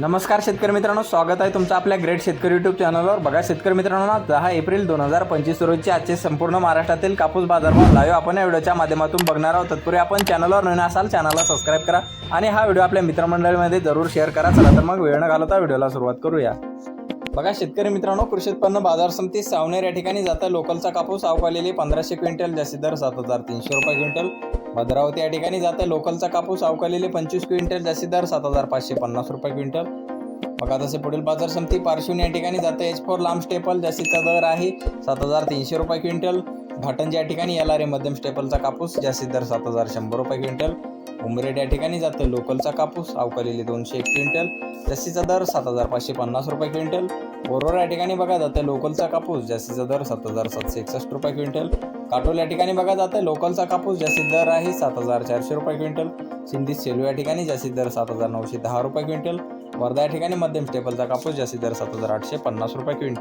नमस्कार शेतकरी मित्रांनो स्वागत आहे तुमचं आपल्या ग्रेट शेतकरी युट्यूब चॅनलवर बघा शेतकरी मित्रांनो ना दहा एप्रिल दोन हजार पंचवीस रोजचे आजचे संपूर्ण महाराष्ट्रातील कापूस बाजारभाव लाईव्ह आपण या व्हिडिओच्या माध्यमातून बघणार आहोत. तत्पूर्वी आपण चॅनलवर नवीन असाल चॅनलला सबस्क्राईब करा आणि हा व्हिडिओ आपल्या मित्रमंडळीमध्ये जरूर शेअर करा. चला तर मग वेळ न घालवता व्हिडिओला सुरुवात करूया. बघा शेतकरी मित्रांनो कृषी उत्पन्न बाजार समिती सावनेर या ठिकाणी जातं. लोकलचा कापूस अवकालेली पंधराशे क्विंटल जास्तीत दर सात हजार तीनशे रुपये क्विंटल. भद्रावती या ठिकाणी जाते. लोकलचा कापूस अवकलेले पंचवीस क्विंटल जास्तीत दर सात हजार पाचशे पन्नास रुपये क्विंटल. बघा तसे पुढील बाजार समिती पार्श्वनी या ठिकाणी जाते. एच फोर लांब स्टेपल जास्तीचा दर आहे. सात हजार तीनशे रुपये क्विंटल. घाटंज या ठिकाणी एल आर ए मध्यम स्टेपलचा कापूस जास्तीत दर सात हजार शंभर रुपये क्विंटल. उमरेड या ठिकाणी जातं. लोकलचा कापूस अवकालेली दोनशे एक क्विंटल जास्तीचा दर सात हजार पाचशे पन्नास रुपये क्विंटल. बोरोर या ठिकाणी बघा जातं लोकलचा कापूस जास्तीचा दर सात हजार सातशे एकसष्ट रुपये क्विंटल. काटोल या ठिकाणी बघा जातं लोकलचा कापूस जास्तीत दर आहे सात हजार चारशे रुपये क्विंटल. सिंधी सेलू या ठिकाणी जास्तीत दर सात हजार नऊशे दहा रुपये क्विंटल. वर्धा या ठिकाणी मध्यम स्टेपलचा कापूस जास्तीत दर सात हजार आठशे पन्नास रुपये क्विंटल.